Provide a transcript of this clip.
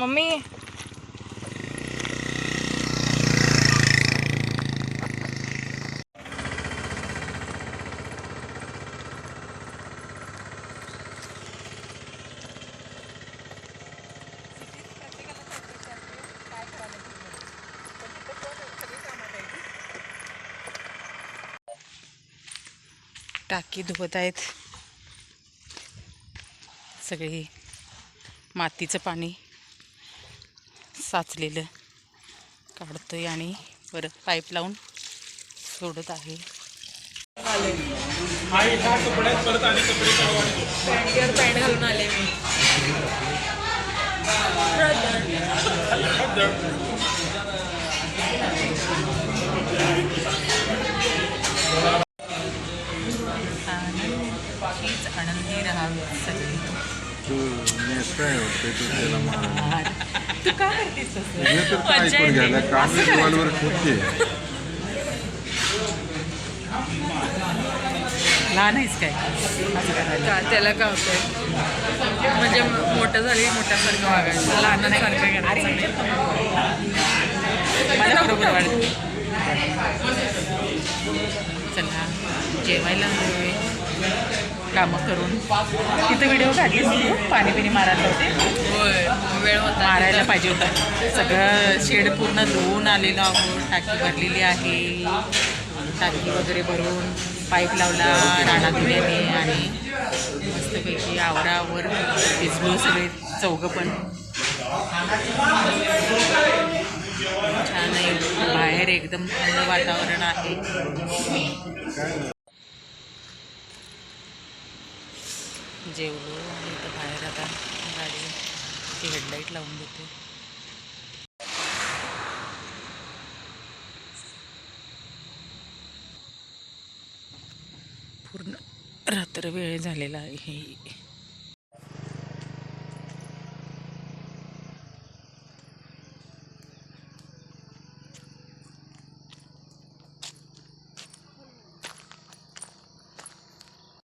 Mummy. टाकी धुवत आहेत. सगळी मातीचं पाणी. साचलेलं काढतोय आणि परत पाईप लावून सोडत आहे. पॅन्टवर पॅन्ट घालून आले मी. हीच आनंदी राहावी तू नेसताय वाटतं तू त्याला मार तू का करतेस तसं हे तर काय ऐकून घ्यायला काम दिवालवर ठोकते लहान आहेस काय असं करायला का त्याला का होतंय म्हणजे म- मोठं झाली मोठ्यासारखं वागायचं लहानासारखं करायचं मला बरोबर वाटत चला जेवायला हवे कामं करून. तिथं व्हिडिओ काढलीस पाणी बिणी मारायला होते. होय वेळ होता मारायला पाहिजे होता. सगळं शेड पूर्ण धुवून आलेलो आहोत. टाकी भरलेली आहे. टाकी वगैरे भरून पाईप लावला राणा दिल्याने आणि मस्तपैकी आवरावर भिजलो सगळे चौघं पण. छान आहे. बाहेर एकदम थंड वातावरण आहे. जेवलो. आणि इथं बाहेर आता गाडी हेडलाईट लावून देते. पूर्ण रात्र वेळ झालेला आहे.